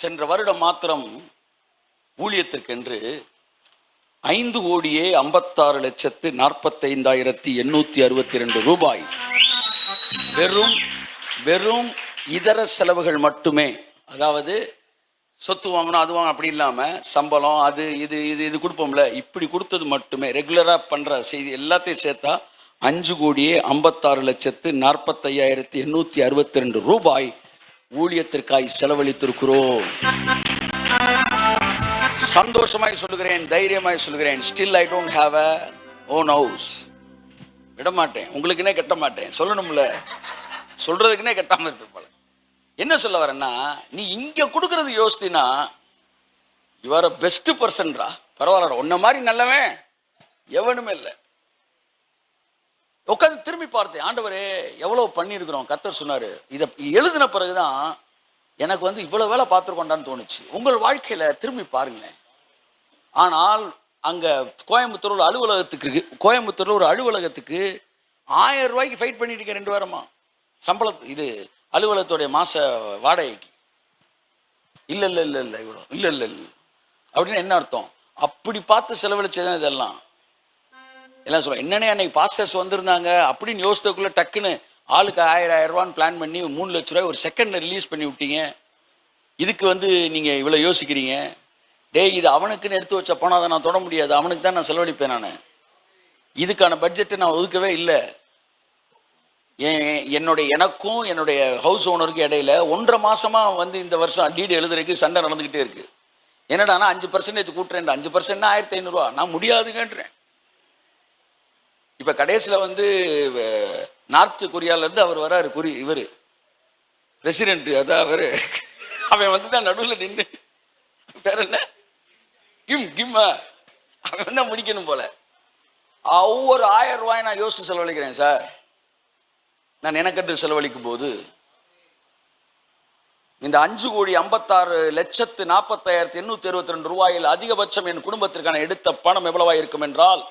சென்ற வருடம் மாத்திரம் ஊழியத்திற்கென்று ஐந்து கோடியே ஐம்பத்தாறு லட்சத்து நாற்பத்தைந்தாயிரத்தி எண்ணூற்றி அறுபத்தி ரெண்டு ரூபாய். வெறும் வெறும் இதர செலவுகள் மட்டுமே. அதாவது சொத்து வாங்கணும் அது வாங்கணும் அப்படி இல்லாமல் சம்பளம் அது இது இது இது கொடுப்போம்ல. இப்படி கொடுத்தது மட்டுமே. ரெகுலராக பண்ணுற செய்தி எல்லாத்தையும் சேர்த்தா அஞ்சு கோடியே ஐம்பத்தாறு லட்சத்து நாற்பத்தையாயிரத்தி எண்ணூற்றி அறுபத்தி ரெண்டு ரூபாய். ஊழியத்திற்காய் செலவழித்திருக்கிறோம். சந்தோஷமாய் சொல்லுகிறேன் தைரியமாய் சொல்லுகிறேன். Still I don't have a own house விட மாட்டேன் உங்களுக்குன்னே கட்ட மாட்டேன் சொல்லணும்ல. சொல்றதுக்குன்னே கட்டாம இருப்பேன் போல. என்ன சொல்ல வரேன்னா நீ இங்க கொடுக்கறது யோசித்தினா யுவர் பெஸ்ட் பர்சன்டா பரவாயில்ல உன்ன மாதிரி நல்லவன் எவனுமே இல்லை. உட்காந்து திரும்பி பார்த்தேன். ஆண்டவரே எவ்வளோ பண்ணியிருக்கிறோம்? கத்தர் சொன்னார் இதை எழுதின பிறகுதான் எனக்கு வந்து இவ்வளோ வேலை பார்த்துருக்கோண்டான்னு தோணுச்சு. உங்கள் வாழ்க்கையில் திரும்பி பாருங்களேன். ஆனால் அங்கே கோயம்புத்தூர் ஒரு அலுவலகத்துக்கு கோயம்புத்தூரில் ஒரு அலுவலகத்துக்கு ஆயிரம் ரூபாய்க்கு ஃபைட் பண்ணிட்டு இருக்கேன் ரெண்டு வாரமா? சம்பள இது அலுவலகத்துடைய மாச வாடகைக்கு. இல்லை இல்லை இல்லை இல்லை இவ்வளோ இல்லை இல்லை இல்லை. அப்படின்னு என்ன அர்த்தம்? அப்படி பார்த்து செலவழிச்சது இதெல்லாம். எல்லாம் சொல்லுவோம் என்னென்ன அன்னைக்கு பாஸ்டர்ஸ் வந்திருந்தாங்க? அப்படின்னு யோசித்தக்குள்ளே டக்குன்னு ஆளுக்கு ஆயிரம் ஆயிரம் ரூபான்னு பிளான் பண்ணி மூணு லட்ச ரூபாய் ஒரு செகண்டில் ரிலீஸ் பண்ணி விட்டீங்க. இதுக்கு வந்து நீங்கள் இவ்வளோ யோசிக்கிறீங்க? டேய் இது அவனுக்குன்னு எடுத்து வச்ச பணம் அதை நான் தொட முடியாது. அவனுக்கு தான் நான் செலவழிப்பேன் நான். இதுக்கான பட்ஜெட்டை நான் ஒதுக்கவே இல்லை. என்னுடைய எனக்கும் என்னுடைய ஹவுஸ் ஓனருக்கும் இடையில ஒன்றரை மாதமாக வந்து இந்த வருஷம் டீடு எழுதுறதுக்கு சண்டை நடந்துக்கிட்டே இருக்குது என்னடானா அஞ்சு பர்சன்டேஜ் கூட்டுறேன் அஞ்சு பர்சன்ட்னா ஆயிரத்தி ஐநூறுரூவா நான் முடியாதுங்கன்றேன். இப்போ கடைசியில் வந்து நார்த்து கொரியாவிலேருந்து அவர் வராரு குறி இவர். பிரசிடென்ட் அதான் அவர். அவன் வந்து தான் நடுவில் நின்று பேர் என்ன? கிம் கிம்மா. அவன் தான் முடிக்கணும் போல. ஒவ்வொரு ஆயிரம் ரூபாய் நான் யோசித்து செலவழிக்கிறேன் சார். நான் எனக்கென்று செலவழிக்கும் போது இந்த அஞ்சு கோடி ஐம்பத்தாறு லட்சத்து நாற்பத்தாயிரத்தி எண்ணூற்றி அறுபத்தி ரெண்டு ரூபாயில் அதிகபட்சம் என் குடும்பத்திற்கான எடுத்த பணம் எவ்வளவாக இருக்கும் என்றால்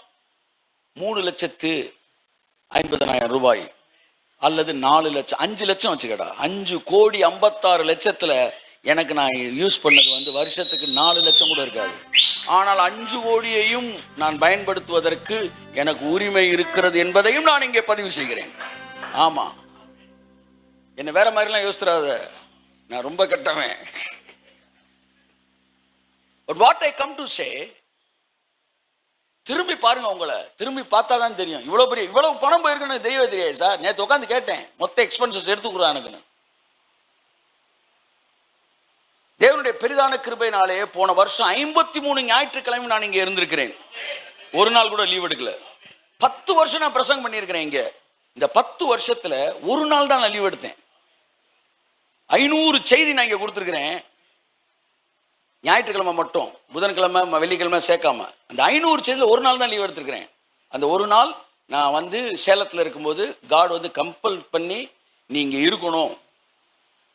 மூணு லட்சத்து ஐம்பதனாயிரம் ரூபாய் அல்லது நாலு லட்சம் அஞ்சு லட்சம் வச்சுக்கடா. அஞ்சு கோடி ஐம்பத்தாறு லட்சத்தில் எனக்கு நான் யூஸ் பண்ணது வந்து வருஷத்துக்கு நாலு லட்சம் கூட இருக்காது. ஆனால் அஞ்சு கோடியையும் நான் பயன்படுத்துவதற்கு எனக்கு உரிமை இருக்கிறது என்பதையும் நான் இங்கே பதிவு செய்கிறேன். ஆமா. என்ன வேற மாதிரிலாம் யோசிச்சிடாத நான் ரொம்ப கெட்டவன். But what I come to say திரும்பி பாருங்க உங்களை. திரும்பி பார்த்தா தான் தெரியும். இவ்வளவு பெரிய இவ்வளவு பணம் போயிருக்குன்னு தெரியவே தெரியாது சார். நேற்று உட்காந்து கேட்டேன். மொத்த எக்ஸ்பென்சஸ் எடுத்துக்கிறானுக்குன்னு தேவனுடைய பெரிதான கிருபையினாலே போன வருஷம் ஐம்பத்தி மூணு ஞாயிற்றுக்கிழமை நான் இங்கே இருந்திருக்கிறேன். ஒரு நாள் கூட லீவ் எடுக்கல. பத்து வருஷம் நான் பிரசங்கம் பண்ணியிருக்கிறேன் இங்கே. இந்த பத்து வருஷத்துல ஒரு நாள் தான் நான் லீவ் எடுத்தேன். ஐநூறு செய்தி நான் இங்கே கொடுத்துருக்கிறேன். ஞாயிற்றுக்கிழமை மட்டும் புதன்கிழமை வெள்ளிக்கிழமை சேர்க்காம அந்த ஐநூறு சேர்ந்து ஒரு நாள் தான் லீவ் எடுத்துருக்கிறேன். அந்த ஒரு நாள் நான் வந்து சேலத்தில் இருக்கும்போது காட் வந்து கம்பல் பண்ணி நீ இங்கே இருக்கணும்.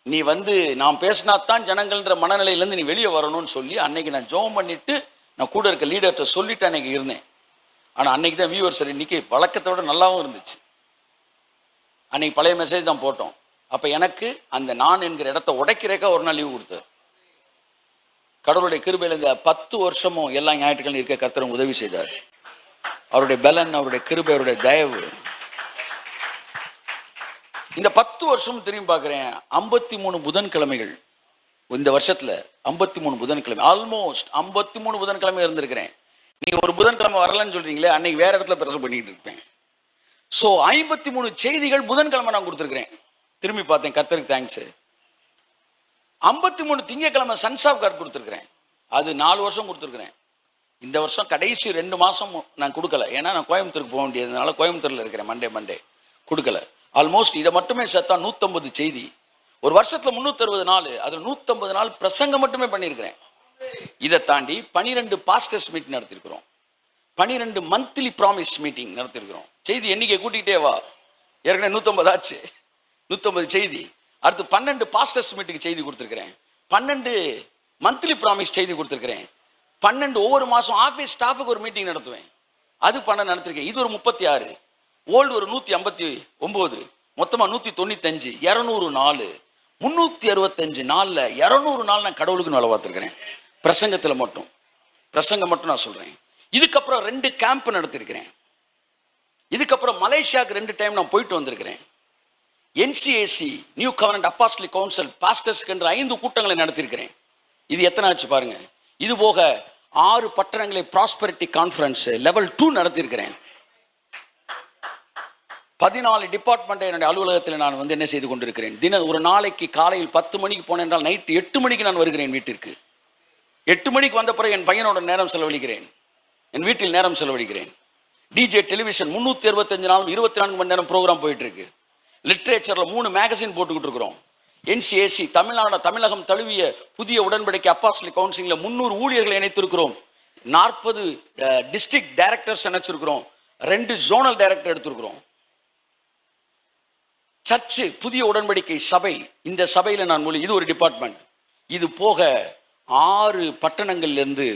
நீ வந்து நான் பேசினா தான் ஜனங்கள்ன்ற மனநிலையிலேருந்து நீ வெளியே வரணும்னு சொல்லி அன்னைக்கு நான் ஜோம் பண்ணிவிட்டு நான் கூட இருக்க லீடர்கிட்ட சொல்லிவிட்டு அன்னைக்கு இருந்தேன். ஆனால் அன்னைக்கு தான் வியூவர்ஸ் இன்னைக்கு வழக்கத்தை விட நல்லாவும் இருந்துச்சு. அன்னைக்கு பழைய மெசேஜ் தான் போட்டோம். அப்போ எனக்கு அந்த நான் என்கிற இடத்த உடைக்கிறக்க ஒரு நாள் லீவு கொடுத்தாரு. கடவுளுடைய கிருபையில் இந்த பத்து வருஷமும் எல்லா ஞாயிற்றுக்கிழமை இருக்க கர்த்தரும் உதவி செய்தார். அவருடைய பலன் அவருடைய கிருபை அவருடைய தயவு. இந்த பத்து வருஷம் திரும்பி பார்க்குறேன். ஐம்பத்தி மூணு புதன்கிழமைகள். இந்த வருஷத்துல ஐம்பத்தி மூணு புதன்கிழமை. ஆல்மோஸ்ட் ஐம்பத்தி மூணு புதன்கிழமை இருந்திருக்கிறேன். நீங்கள் ஒரு புதன்கிழமை வரலன்னு சொல்கிறீங்களே அன்னைக்கு வேற இடத்துல பிரசவம் பண்ணிட்டு இருப்பேன். ஸோ ஐம்பத்தி மூணு செய்திகள் புதன்கிழமை நான் கொடுத்துருக்குறேன். திரும்பி பார்த்தேன் கர்த்தருக்கு தேங்க்ஸ் ஐம்பத்தி மூணு திங்கக்கிழமை சன்ஸ் ஆஃப் கார்டு கொடுத்துருக்குறேன். அது நாலு வருஷம் கொடுத்துருக்குறேன். இந்த வருஷம் கடைசி ரெண்டு மாதம் நான் கொடுக்கல. ஏன்னா நான் கோயம்புத்தூருக்கு போக வேண்டியதுனால கோயம்புத்தூரில் இருக்கிறேன் மண்டே மண்டே கொடுக்கல. ஆல்மோஸ்ட் இதை மட்டுமே சேர்த்தா நூற்றம்பது செய்தி. ஒரு வருஷத்தில் முந்நூற்றறுபது நாள். அதில் நூற்றம்பது நாள் பிரசங்கம் மட்டுமே பண்ணியிருக்கிறேன். இதை தாண்டி பனிரெண்டு பாஸ்டர்ஸ் மீட் நடத்திருக்கிறோம். பனிரெண்டு மந்த்லி ப்ராமிஸ் மீட்டிங் நடத்திருக்கிறோம். செய்தி எண்ணிக்கை கூட்டிகிட்டே வா. ஏற்கனவே நூற்றம்பது ஆச்சு. நூற்றம்பது செய்தி. அடுத்து பன்னெண்டு பாஸ்டர்ஸ் மீட்டுக்கு செய்தி கொடுத்துருக்கிறேன். பன்னெண்டு மந்த்லி ப்ராமிஸ் செய்தி கொடுத்துருக்கிறேன். பன்னெண்டு ஒவ்வொரு மாதம் ஆஃபீஸ் ஸ்டாஃபுக்கு ஒரு மீட்டிங் நடத்துவேன். அது பன்னெண்டு நடத்திருக்கேன். இது ஒரு முப்பத்தி ஆறு. ஓல்டு ஒரு நூற்றி ஐம்பத்தி ஒம்பது. மொத்தமாக நூற்றி தொண்ணூத்தஞ்சு இரநூறு நாலு. முந்நூற்றி அறுபத்தஞ்சு நாளில் இரநூறு நாள் நான் கடவுளுக்கு வேலை பார்த்துருக்கிறேன். பிரசங்கத்தில் மட்டும். பிரசங்கம் மட்டும் நான் சொல்கிறேன் இதுக்கப்புறம் ரெண்டு கேம்ப் நடத்திருக்கிறேன். இதுக்கப்புறம் மலேசியாவுக்கு ரெண்டு டைம் நான் போயிட்டு வந்திருக்கிறேன். NCAC new covenant apostolic council பாஸ்டர்ஸ்க்கு என்ற ஐந்து கூட்டங்களை நடத்தியிருக்கிறேன். இது எத்தனை ஆச்சு பாருங்க. இது போக ஆறு பட்டணங்களை ப்ராஸ்பரிட்டி கான்ஃபரன்ஸ் லெவல் டூ நடத்தியிருக்கிறேன். பதினாலு டிபார்ட்மெண்ட் என்னுடைய அலுவலகத்தில் நான் வந்து என்ன செய்து கொண்டிருக்கிறேன். தின ஒரு நாளைக்கு காலையில் பத்து மணிக்கு போனேன் என்றால் நைட்டு எட்டு மணிக்கு நான் வருகிறேன் வீட்டிற்கு. எட்டு மணிக்கு வந்த பிறகு என் பையனோட நேரம் செலவழிக்கிறேன். என் வீட்டில் நேரம் செலவழிக்கிறேன். டிஜே டெலிவிஷன் முந்நூற்றி அறுபத்தஞ்சு நாளும் இருபத்தி நான்கு மணி நேரம் ப்ரோக்ராம் போயிட்டு இருக்கு. லிட்ரேச்சரில் மூணு மேகசின் போட்டுக்கிட்டு இருக்கிறோம். என்சிஏசி தமிழ்நாடு தமிழகம் தழுவிய புதிய உடன்படிக்கை அப்பாஸ்லி கவுன்சிலில் முந்நூறு ஊழியர்களை இணைத்திருக்கிறோம். நாற்பது டிஸ்ட்ரிக்ட் டைரக்டர்ஸ் இணைச்சிருக்கிறோம். ரெண்டு ஜோனல் டைரக்டர் எடுத்திருக்கிறோம். சர்ச்சு புதிய உடன்படிக்கை சபை இந்த சபையில் நான் மொழி இது ஒரு டிபார்ட்மெண்ட் இது போக ஆறு பட்டணங்கள்லேருந்து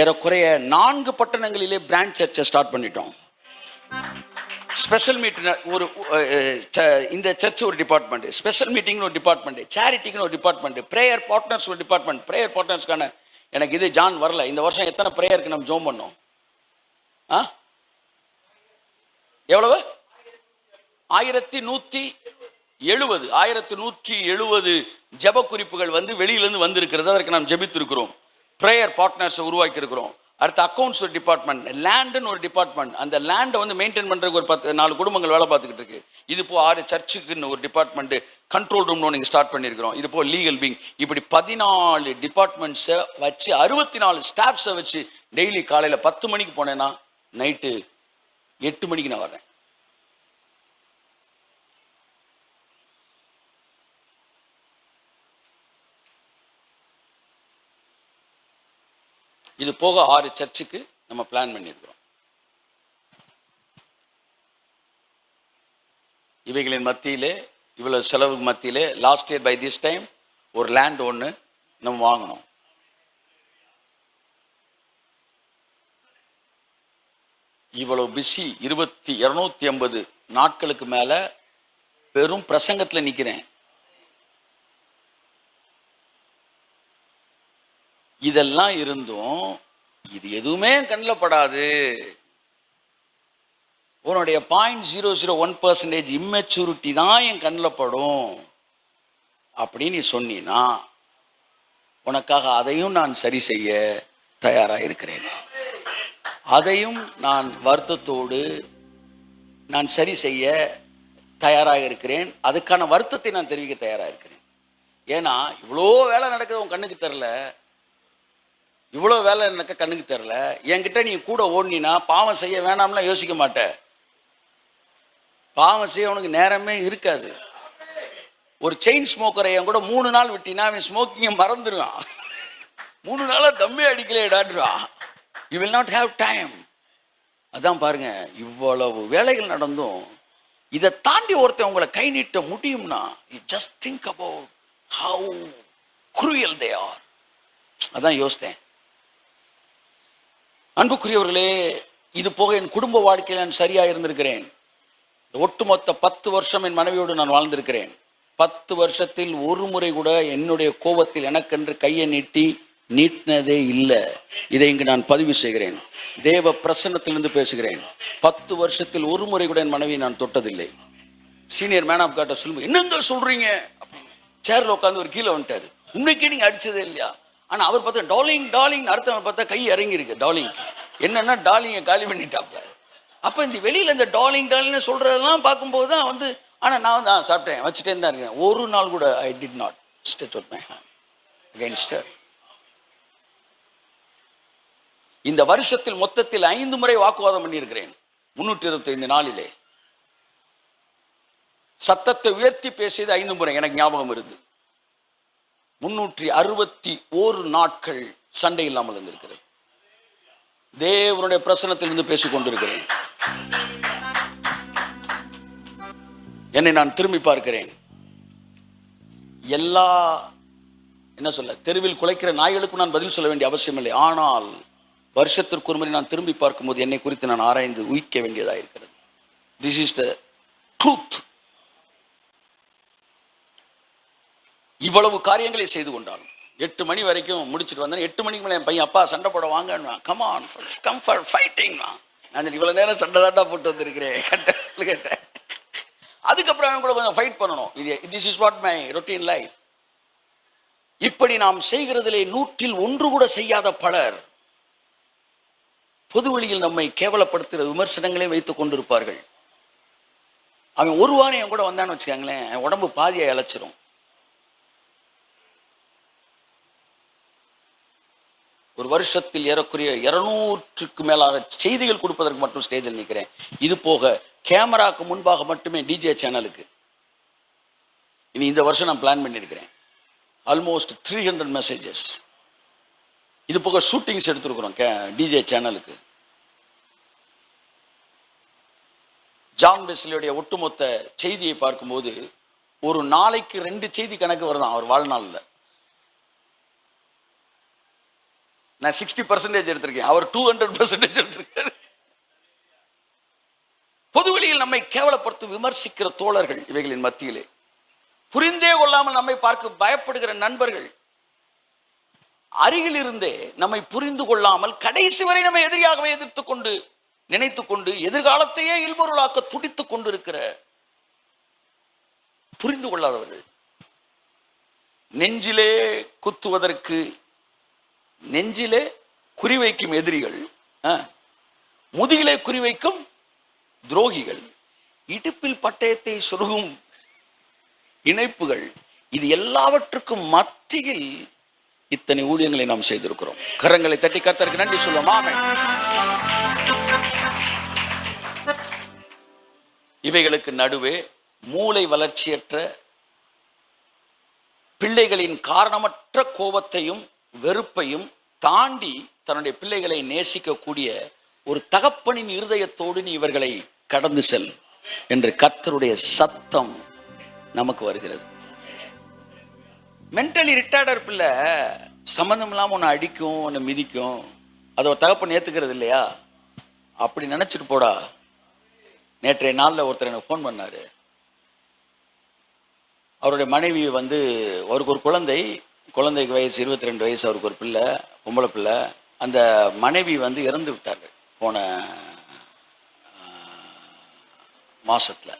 ஏறக்குறைய நான்கு பட்டணங்களிலே பிரான்ச் சர்ச்சை ஸ்டார்ட் பண்ணிட்டோம். ஸ்பெஷல் மீட்டிங் ஒரு ச- இந்த சர்ச் ஒரு டிபார்ட்மெண்ட் ஸ்பெஷல் மீட்டிங்னு ஒரு டிபார்ட்மெண்ட் சேரிட்டிக்குன்னு ஒரு டிபார்ட்மெண்ட் ப்ரேயர் பார்ட்னர்ஸ் ஒரு டிபார்ட்மெண்ட் ப்ரேயர் பார்ட்னர்ஸ்க்கான எனக்கு இது ஜான் வரல. இந்த வருஷம் எத்தனை ப்ரேயருக்கு நம்ம ஜோம் பண்ணோம்? ஆ? எவ்வளவு? ஆயிரத்தி நூற்றி எழுபது ஆயிரத்தி நூற்றி எழுபது ஜெப குறிப்புகள் வந்து வெளியிலேருந்து வந்திருக்கிறது. அதற்கு நாம் ஜெபித்திருக்கிறோம். ப்ரேயர் பார்ட்னர்ஸை உருவாக்கியிருக்கிறோம். அடுத்து அக்கௌண்ட்ஸ் ஒரு டிபார்ட்மெண்ட் லேண்டுன்னு ஒரு டிபார்ட்மெண்ட் அந்த லேண்டை வந்து மெயின்டைன் பண்ணுறதுக்கு ஒரு பத்து நாலு குடும்பங்கள் வேலை பார்த்துக்கிட்டு இருக்கு. இது போ ஆறு சர்ச்சுக்குன்னு ஒரு டிபார்ட்மெண்ட் கண்ட்ரோல் ரூம்னு நீங்கள் ஸ்டார்ட் பண்ணியிருக்கிறோம். இது போ லீகல் விங் இப்படி பதினாலு டிபார்ட்மெண்ட்ஸை வச்சு அறுபத்தி நாலு ஸ்டாஃப்ஸை வச்சு டெய்லி காலையில் பத்து மணிக்கு போனேன்னா நைட்டு எட்டு மணிக்கு நான் வரேன் இது போக ஆறு சர்ச்சுக்கு நம்ம பிளான் பண்ணியிருக்கிறோம். இவைகளின் மத்தியிலே இவ்வளோ செலவுக்கு மத்தியிலே last year by this time ஒரு லேண்ட் ஒன்று நம்ம வாங்கணும். இவ்வளோ பிஸி இருபத்தி இரநூத்தி ஐம்பது நாட்களுக்கு மேலே பெரும் பிரசங்கத்தில் நிற்கிறேன் இதெல்லாம் இருந்தும் இது எதுவுமே கண்ணில் படாது. உன்னுடைய point zero zero one percentage immaturity தான் என் கண்ணில் படும். அப்படின்னு நீ சொன்னீன்னா உனக்காக அதையும் நான் சரி செய்ய தயாராக இருக்கிறேன் அதையும் நான் வருத்தத்தோடு நான் சரி செய்ய தயாராக இருக்கிறேன் அதுக்கான வருத்தத்தை நான் தெரிவிக்க தயாராக இருக்கிறேன் ஏன்னா இவ்வளோ வேலை நடக்குது உன் கண்ணுக்கு தெரில இவ்வளோ வேலை எனக்கு கண்ணுக்கு தெரில என்கிட்ட நீ கூட ஓடினா பாவம் செய்ய வேணாம்லாம் யோசிக்க மாட்ட. பாவம் செய்ய உனக்கு நேரமே இருக்காது. ஒரு செயின் ஸ்மோக்கரை என் கூட மூணு நாள் விட்டினா அவன் ஸ்மோக்கிங்கை மறந்துடுவான். மூணு நாளாக தம்மி அடிக்கலைடாடுவான் you will not have time அதான் பாருங்க இவ்வளவு வேலைகள் நடந்தும் இதை தாண்டி ஒருத்தன் உங்களை கை நீட்ட முடியும்னா you just think about how cruel they are அதான் யோசித்தேன். அன்புக்குரியவர்களே இது போக என் குடும்ப வாழ்க்கையில் நான் சரியாக இருந்திருக்கிறேன். ஒட்டுமொத்த பத்து வருஷம் என் மனைவியோடு நான் வாழ்ந்திருக்கிறேன். பத்து வருஷத்தில் ஒரு முறை கூட என்னுடைய கோபத்தில் எனக்கென்று கையை நீட்டி நீட்டினதே இல்லை. இதை இங்கு நான் பதிவு செய்கிறேன். தேவ பிரசன்னத்திலிருந்து பேசுகிறேன். பத்து வருஷத்தில் ஒரு முறை கூட என் மனைவியை நான் தொட்டதில்லை. சீனியர் மேன் ஆஃப் காட்ட சொல்லும்போது என்னங்க சொல்கிறீங்க அப்படின்னு. சேரில் உட்காந்து ஒரு கீழே வந்துட்டார். உன்னைக்கே நீங்கள் அடித்ததே இல்லையா? ஆனால் அவர் பார்த்தா டாலிங் டாலிங் அடுத்தவன் பார்த்தா கை இறங்கியிருக்கு டாலிங் என்னன்னா டாலிங்கை காலி பண்ணிட்டாப்ல. அப்போ இந்த வெளியில் இந்த டாலிங் டாலிங்னு சொல்கிறதெல்லாம் பார்க்கும்போது தான் வந்து ஆனால் நான் வந்து ஆ சாப்பிட்டேன் வச்சுட்டே தான் இருக்கேன். ஒரு நாள் கூட I did not stretch out my hand இந்த வருஷத்தில் மொத்தத்தில் ஐந்து முறை வாக்குவாதம் பண்ணியிருக்கிறேன் முன்னூற்றி இருபத்தைந்து நாளிலே. சத்தத்தை உயர்த்தி பேசியது ஐந்து முறை எனக்கு ஞாபகம் இருந்து முன்னூற்றி அறுபத்தி ஓரு நாட்கள் சண்டை இல்லாமல் இருந்திருக்கிறேன். தேவனுடைய பிரசனத்திலிருந்து பேசிக் கொண்டிருக்கிறேன். என்னை நான் திரும்பி பார்க்கிறேன். எல்லா என்ன சொல்ல தெருவில் குலைக்கிற நாய்களுக்கும் நான் பதில் சொல்ல வேண்டிய அவசியம் இல்லை ஆனால் வருஷத்திற்கு ஒரு முறை நான் திரும்பி பார்க்கும்போது என்னை குறித்து நான் ஆராய்ந்து உயிக்க வேண்டியதாக இருக்கிறது திஸ் இஸ் த ட்ரூத் இவ்வளவு காரியங்களை செய்து கொண்டாலும். எட்டு மணி வரைக்கும் முடிச்சுட்டு வந்தேன். எட்டு மணிக்கு மேலே என் பையன் அப்பா சண்டை போட வாங்கன்னு கமான் கம் ஃபார் ஃபைட்டிங் நான் இவ்வளோ நேரம் சண்டை தாண்டா போட்டு வந்திருக்கிறேன். கேட்டேன் கேட்டேன். அதுக்கப்புறம் அவன் கூட கொஞ்சம் ஃபைட் பண்ணணும். இது this is what my routine life இப்படி நாம் செய்கிறதிலே நூற்றில் ஒன்று கூட செய்யாத பலர் பொது வழியில் நம்மை கேவலப்படுத்துகிற விமர்சனங்களையும் வைத்துக் கொண்டிருப்பார்கள். அவன் ஒரு வாரம் என் கூட வந்தான்னு வச்சுக்கோங்களேன். என் உடம்பு பாதியை இழைச்சிரும் ஒரு வருஷத்தில் ஏறக்குறைய இரநூற்றுக்கு மேலான செய்திகள் கொடுப்பதற்கு மட்டும் ஸ்டேஜில் நிற்கிறேன். இது போக கேமராக்கு முன்பாக மட்டுமே டிஜே சேனலுக்கு இனி இந்த வருஷம் நான் பிளான் பண்ணியிருக்கிறேன். ஆல்மோஸ்ட் த்ரீ ஹண்ட்ரட் மெசேஜஸ் இது போக ஷூட்டிங்ஸ் எடுத்துருக்குறோம் கே டிஜே சேனலுக்கு ஜான் வெஸ்லியுடைய ஒட்டுமொத்த செய்தியை பார்க்கும்போது ஒரு நாளைக்கு ரெண்டு செய்தி கணக்கு வருதான் அவர் வாழ்நாளில். நான் சிக்ஸ்டி பர்சன்டேஜ் எடுத்திருக்கேன். அவர் டூ ஹண்ட்ரட் பர்சன்டேஜ் எடுத்திருக்காரு. பொதுவெளியில் நம்மை கேவலப்படுத்தும் விமர்சிக்கிற தோழர்கள் இவைகளின் மத்தியிலே. புரிந்தே கொள்ளாமல் நம்மை பார்க்க பயப்படுகிற நண்பர்கள். அருகில் இருந்தே நம்மை புரிந்து கொள்ளாமல் கடைசி வரை நம்மை எதிரியாகவே எதிர்த்து கொண்டு நினைத்து கொண்டு எதிர்காலத்தையே இல்பொருளாக்க துடித்துக் கொண்டிருக்கிற புரிந்து கொள்ளாதவர்கள். நெஞ்சிலே குத்துவதற்கு நெஞ்சிலே குறிவைக்கும் எதிரிகள் முதுகிலே குறிவைக்கும் துரோகிகள் இடுப்பில் பட்டயத்தை சொருகும் இணைப்புகள் இது எல்லாவற்றுக்கும் மத்தியில் இத்தனை ஊழியங்களை நாம் செய்திருக்கிறோம். கரங்களை தட்டி கர்த்தருக்கு நன்றி சொல்லுவோம் இவைகளுக்கு நடுவே மூளை வளர்ச்சியற்ற பிள்ளைகளின் காரணமற்ற கோபத்தையும் வெறுப்பையும் தாண்டி தன்னுடைய பிள்ளைகளை நேசிக்கக்கூடிய ஒரு தகப்பனின் இருதயத்தோடு நீ இவர்களை கடந்து செல் என்று கர்த்தருடைய சத்தம் நமக்கு வருகிறது. மென்டலி ரிட்டையர்டர் பிள்ளை சம்மந்தம் இல்லாமல் ஒன்று அடிக்கும் ஒன்று மிதிக்கும். அதை ஒரு தகப்பன் ஏற்றுக்கிறது இல்லையா? அப்படி நினச்சிட்டு போடா. நேற்றைய நாளில் ஒருத்தர் எனக்கு ஃபோன் பண்ணார். அவருடைய மனைவி வந்து அவருக்கு ஒரு குழந்தை குழந்தைக்கு வயசு இருபத்தி ரெண்டு வயசு அவருக்கு ஒரு பிள்ளை பொம்பளை பிள்ளை. அந்த மனைவி வந்து இறந்து விட்டார்கள் போன மாசத்தில்.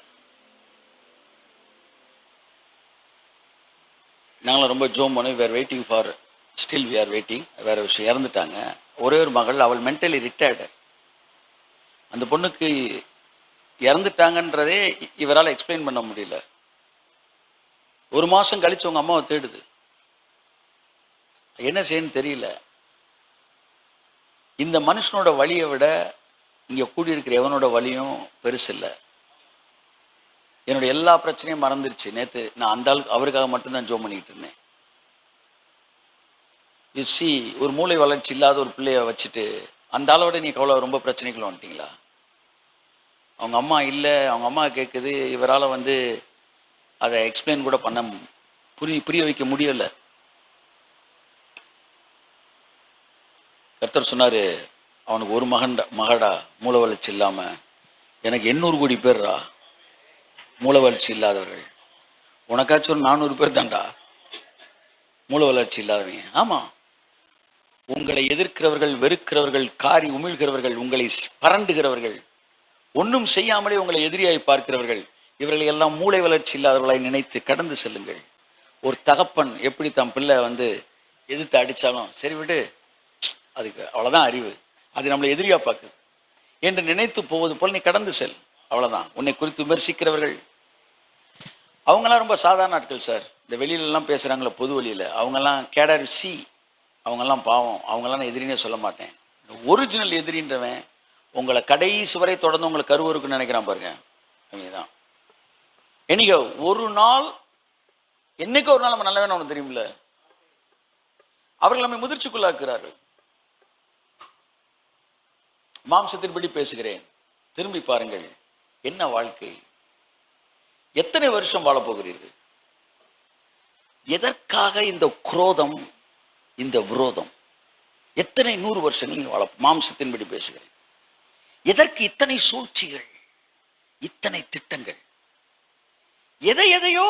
நாங்களும் ரொம்ப ஜோம் பண்ணி were waiting for still we are waiting வேறு விஷயம் இறந்துட்டாங்க. ஒரே ஒரு மகள் அவள் மென்டலி ரிட்டையர்டர் அந்த பொண்ணுக்கு இறந்துட்டாங்கன்றதே இவரால் எக்ஸ்பிளைன் பண்ண முடியல. ஒரு மாதம் கழித்து உங்கள் அம்மாவை தேடுது. என்ன செய்யணும்னு தெரியல. இந்த மனுஷனோட வழியை விட இங்கே கூடியிருக்கிற எவனோட வழியும் பெருசில்லை என்னோட எல்லா பிரச்சனையும் மறந்துருச்சு. நேற்று நான் அந்த ஆளுக்கு அவருக்காக மட்டும்தான் ஜோம் பண்ணிக்கிட்டு இருந்தேன். யூ சி ஒரு மூளை வளர்ச்சி இல்லாத ஒரு பிள்ளைய வச்சுட்டு அந்த ஆளோட நீ கவலை ரொம்ப பிரச்சனைகள் வந்துட்டீங்களா? அவங்க அம்மா இல்லை அவங்க அம்மா கேட்குது இவரால் வந்து அதை எக்ஸ்பிளைன் கூட பண்ண புரிய புரிய வைக்க முடியல. கர்த்தர் சொன்னார் அவனுக்கு ஒரு மகன்டா மகடா மூல வளர்ச்சி இல்லாமல் எனக்கு எண்ணூறு கோடி பேர்ரா மூல வளர்ச்சி இல்லாதவர்கள். உனக்காச்சும் ஒரு நானூறு பேர் தான்டா மூல வளர்ச்சி இல்லாதவங்க. ஆமாம் உங்களை எதிர்க்கிறவர்கள் வெறுக்கிறவர்கள் காரி உமிழ்கிறவர்கள் உங்களை பரண்டுகிறவர்கள் ஒன்றும் செய்யாமலே உங்களை எதிரியாய் பார்க்கிறவர்கள் இவர்களை எல்லாம் மூளை வளர்ச்சி இல்லாதவர்களாய் நினைத்து கடந்து செல்லுங்கள். ஒரு தகப்பன் எப்படி தம் பிள்ளை வந்து எதிர்த்து அடித்தாலும் சரி விடு அதுக்கு அவ்வளோதான் அறிவு. அது நம்மளை எதிரியா பார்க்குது என்று நினைத்து போவது போல் நீ கடந்து செல். அவ்வளோதான் உன்னை குறித்து விமர்சிக்கிறவர்கள். அவங்களாம் ரொம்ப சாதாரண ஆட்கள் சார். இந்த வெளியிலலாம் பேசுகிறாங்களே பொது வழியில் அவங்கெல்லாம் கேடர் சி. அவங்கெல்லாம் பாவம். அவங்கெல்லாம் நான் எதிரினே சொல்ல மாட்டேன். ஒரிஜினல் எதிரின்றவன் உங்களை கடைசி வரை தொடர்ந்து உங்களை கருவருக்குன்னு நினைக்கிறான் பாருங்க. அவங்க தான் ஒரு நாள் என்னைக்கு ஒரு நாள் நம்ம நல்லவன் அவனுக்கு தெரியும்ல அவர்கள் நம்மை முதிர்ச்சிக்குள்ளாக்குறார்கள் மாம்சத்தின்படி பேசுகிறேன். திரும்பி பாருங்கள் என்ன வாழ்க்கை? எத்தனை வருஷம் வாழப்போகிறீர்கள் எதற்காக இந்த குரோதம் இந்த விரோதம்? எத்தனை நூறு வருஷங்கள் வாழ மாம்சத்தின்படி பேசுகிறேன். எதற்கு இத்தனை சூழ்ச்சிகள் இத்தனை திட்டங்கள்? எதை எதையோ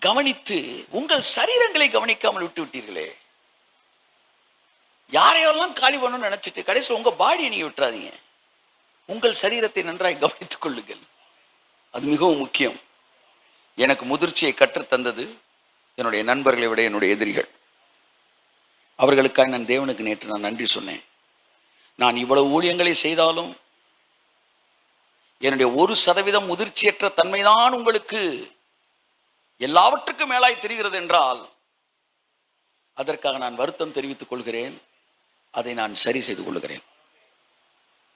கவனித்து உங்கள் சரீரங்களை கவனிக்காமல் விட்டு விட்டீர்களே. யாரையெல்லாம் காலி பண்ணணும்னு நினச்சிட்டு கடைசி உங்கள் பாடியை நீங்கள் விட்டுறாதீங்க. உங்கள் சரீரத்தை நன்றாக கவனித்துக் கொள்ளுங்கள். அது மிகவும் முக்கியம். எனக்கு முதிர்ச்சியை கற்றுத்தந்தது என்னுடைய நண்பர்களை விட என்னுடைய எதிரிகள். அவர்களுக்காக நான் தேவனுக்கு நேற்று நான் நன்றி சொன்னேன். நான் இவ்வளவு ஊழியங்களை செய்தாலும் என்னுடைய ஒரு சதவீதம் முதிர்ச்சியற்ற தன்மைதான் உங்களுக்கு எல்லாவற்றுக்கும் மேலாய் தெரிகிறது என்றால் அதற்காக நான் வருத்தம் தெரிவித்துக் கொள்கிறேன். அதை நான் சரி செய்து கொள்கிறேன்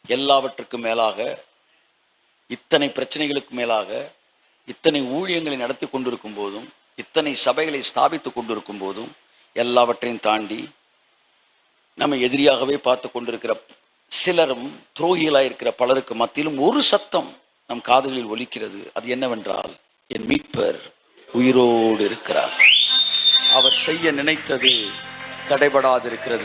எல்லாவற்றுக்கும் மேலாக இத்தனை பிரச்சனைகளுக்கு மேலாக இத்தனை ஊழியங்களை நடத்தி கொண்டிருக்கும் போதும் இத்தனை சபைகளை ஸ்தாபித்துக் கொண்டிருக்கும் போதும் எல்லாவற்றையும் தாண்டி நம்ம எதிரியாகவே பார்த்து கொண்டிருக்கிற சிலரும் துரோகிகளாக இருக்கிற பலருக்கு மத்தியிலும் ஒரு சத்தம் நம் காதுகளில் ஒலிக்கிறது. அது என்னவென்றால் என் மீட்பர் உயிரோடு இருக்கிறார். அவர் செய்ய நினைத்தது தடைபடாதிருக்கிறது.